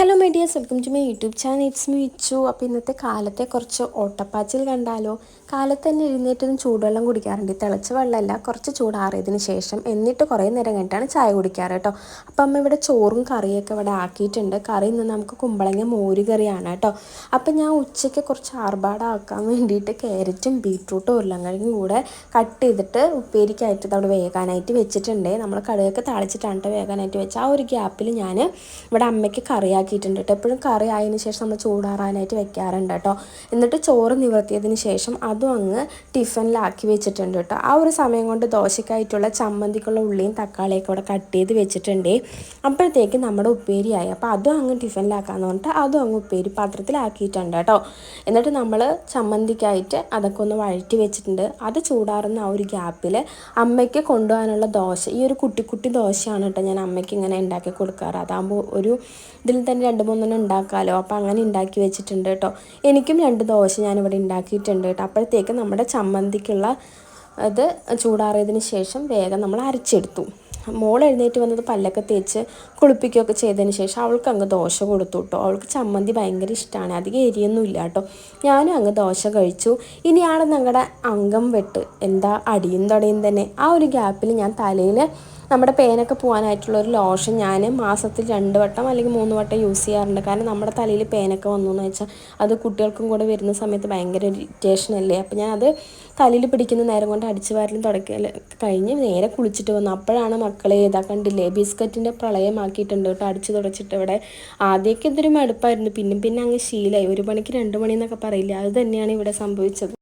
Hello my welcome to my YouTube channel it's me Ichu അപ്പോൾ ഇന്നത്തെ കാലത്തെ കുറച്ച് ഓട്ടപ്പാച്ചിൽ കണ്ടാലോ? കാലത്ത് തന്നെ എഴുന്നേറ്റതും ചൂടുവെള്ളം കുടിക്കാറുണ്ട്. തിളച്ച വെള്ളമല്ല കുറച്ച് ചൂടാറിയതിന് ശേഷം എന്നിട്ട് കുറേ നേരം കഴിഞ്ഞിട്ടാണ് ചായ കുടിക്കാറ് കേട്ടോ. അപ്പം അമ്മ ഇവിടെ ചോറും കറിയൊക്കെ ഇവിടെ ആക്കിയിട്ടുണ്ട്. കറി ഇന്ന് നമുക്ക് കുമ്പളങ്ങ മോര് കറിയാണ് കേട്ടോ. അപ്പം ഞാൻ ഉച്ചയ്ക്ക് കുറച്ച് ആർഭാടാക്കാൻ വേണ്ടിയിട്ട് ക്യാരറ്റും ബീട്രൂട്ടും ഉരുളങ്ങളും കൂടെ കട്ട് ചെയ്തിട്ട് ഉപ്പേരിക്കായിട്ട് അവിടെ വേകാനായിട്ട് വെച്ചിട്ടുണ്ട്. നമ്മൾ കടുകൊക്കെ താളിച്ചിട്ടാണ് വേകാനായിട്ട് വെച്ചാൽ ആ ഒരു ഗ്യാപ്പിൽ ഞാൻ ഇവിടെ അമ്മയ്ക്ക് കറിയാക്കിയിട്ടുണ്ട് കേട്ടോ. എപ്പോഴും കറി ആയതിനു ശേഷം നമ്മൾ ചൂടാറാനായിട്ട് വെക്കാറുണ്ട് കേട്ടോ. എന്നിട്ട് ചോറ് നിവർത്തിയതിന് ശേഷം അതും അങ്ങ് ടിഫനിലാക്കി വെച്ചിട്ടുണ്ട് കേട്ടോ. ആ ഒരു സമയം കൊണ്ട് ദോശക്കായിട്ടുള്ള ചമ്മന്തിക്കുള്ള ഉള്ളിയും തക്കാളിയൊക്കെ ഇവിടെ കട്ട് ചെയ്ത് വെച്ചിട്ടുണ്ട്. അപ്പോഴത്തേക്ക് നമ്മുടെ ഉപ്പേരിയായി അപ്പോൾ അതും അങ്ങ് ടിഫനിലാക്കാന്ന് പറഞ്ഞിട്ട് അതും അങ്ങ് ഉപ്പേരി പാത്രത്തിലാക്കിയിട്ടുണ്ട് കേട്ടോ. എന്നിട്ട് നമ്മൾ ചമ്മന്തിക്കായിട്ട് അതൊക്കെ ഒന്ന് വഴറ്റി വെച്ചിട്ടുണ്ട്. അത് ചൂടാറുന്ന ആ ഒരു ഗ്യാപ്പിൽ അമ്മയ്ക്ക് കൊണ്ടുപോകാനുള്ള ദോശ. ഈ ഒരു കുട്ടി കുട്ടി ദോശയാണ് കേട്ടോ ഞാൻ അമ്മയ്ക്ക് ഇങ്ങനെ ഉണ്ടാക്കി കൊടുക്കാറ്. അതാകുമ്പോൾ ഒരു ഇതിൽ തന്നെ രണ്ട് മൂന്നെണ്ണം ഉണ്ടാക്കാമല്ലോ അപ്പോൾ അങ്ങനെ ഉണ്ടാക്കി വെച്ചിട്ടുണ്ട് കേട്ടോ. എനിക്കും രണ്ട് ദോശ ഞാനിവിടെ ഉണ്ടാക്കിയിട്ടുണ്ട് കേട്ടോ. അപ്പോഴത്തേക്ക് നമ്മുടെ ചമ്മന്തിക്കുള്ള അത് ചൂടാറിയതിന് ശേഷം വേഗം നമ്മൾ അരച്ചെടുത്തു. മോൾ എഴുന്നേറ്റ് വന്നത് പല്ലൊക്കെ തേച്ച് കുളിപ്പിക്കുകയൊക്കെ ചെയ്തതിന് ശേഷം അവൾക്ക് അങ്ങ് ദോശ കൊടുത്തു കേട്ടോ. അവൾക്ക് ചമ്മന്തി ഭയങ്കര ഇഷ്ടമാണ്. അധികം എരിയൊന്നും ഇല്ല കേട്ടോ. ഞാനും അങ്ങ് ദോശ കഴിച്ചു. ഇനിയാണ് ഞങ്ങളുടെ അംഗം വെട്ട്. എന്താ അടിയും തുടയും തന്നെ. ആ ഒരു ഗ്യാപ്പിൽ ഞാൻ തലയിൽ നമ്മുടെ പേനൊക്കെ പോകാനായിട്ടുള്ള ഒരു ലോഷൻ ഞാൻ മാസത്തിൽ രണ്ട് വട്ടം അല്ലെങ്കിൽ മൂന്ന് വട്ടം യൂസ് ചെയ്യാറുണ്ട്. കാരണം നമ്മുടെ തലയിൽ പേനൊക്കെ വന്നു എന്ന് വെച്ചാൽ അത് കുട്ടികൾക്കും കൂടെ വരുന്ന സമയത്ത് ഭയങ്കര ഇറിറ്റേഷൻ അല്ലേ? അപ്പോൾ ഞാൻ അത് തലയിൽ പിടിക്കുന്ന നേരം കൊണ്ട് അടിച്ചു വാരലും തുടക്കൽ കഴിഞ്ഞ് നേരെ കുളിച്ചിട്ട് വന്നു. അപ്പോഴാണ് മക്കളെ ഏതാ കണ്ടില്ലേ ബിസ്ക്കറ്റിന്റെ പ്രളയമാക്കിയിട്ടുണ്ട് കേട്ടോ അടിച്ചു തുടച്ചിട്ട് ഇവിടെ. ആദ്യമൊക്കെ ഇതൊരു മടുപ്പായിരുന്നു. പിന്നെ പിന്നെ അങ്ങ് ശീലമായി ഒരു മണിക്ക് രണ്ട് മണി എന്നൊക്കെ പറയില്ലേ? അത് തന്നെയാണ് ഇവിടെ സംഭവിച്ചത്.